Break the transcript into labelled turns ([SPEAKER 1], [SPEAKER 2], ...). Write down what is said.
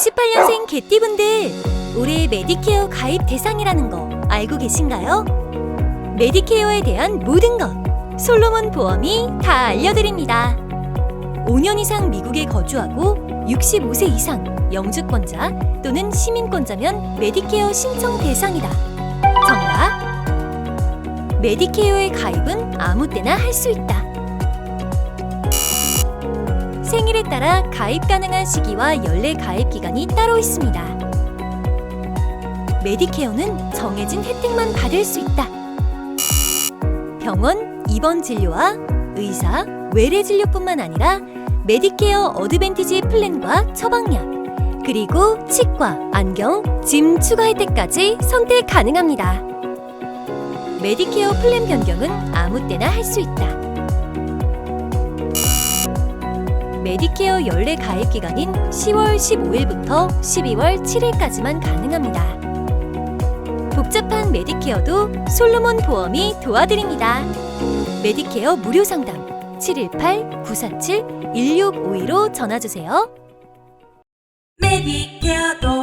[SPEAKER 1] 98년생 개띠분들 올해 메디케어 가입 대상이라는 거 알고 계신가요? 메디케어에 대한 모든 것 솔로몬 보험이 다 알려드립니다. 5년 이상 미국에 거주하고 65세 이상 영주권자 또는 시민권자면 메디케어 신청 대상이다. 정답. 메디케어의 가입은 아무 때나 할 수 있다. 생일에 따라 가입 가능한 시기와 연례 가입 기간이 따로 있습니다. 메디케어는 정해진 혜택만 받을 수 있다. 병원 입원 진료와 의사, 외래 진료뿐만 아니라 메디케어 어드밴티지 플랜과 처방약, 그리고 치과, 안경, 짐 추가 혜택까지 선택 가능합니다. 메디케어 플랜 변경은 아무 때나 할 수 있다. 메디케어 연례 가입 기간인 10월 15일부터 12월 7일까지만 가능합니다. 복잡한 메디케어도 솔로몬 보험이 도와드립니다. 메디케어 무료 상담 718-947-1652로 전화 주세요.
[SPEAKER 2] 메디케어도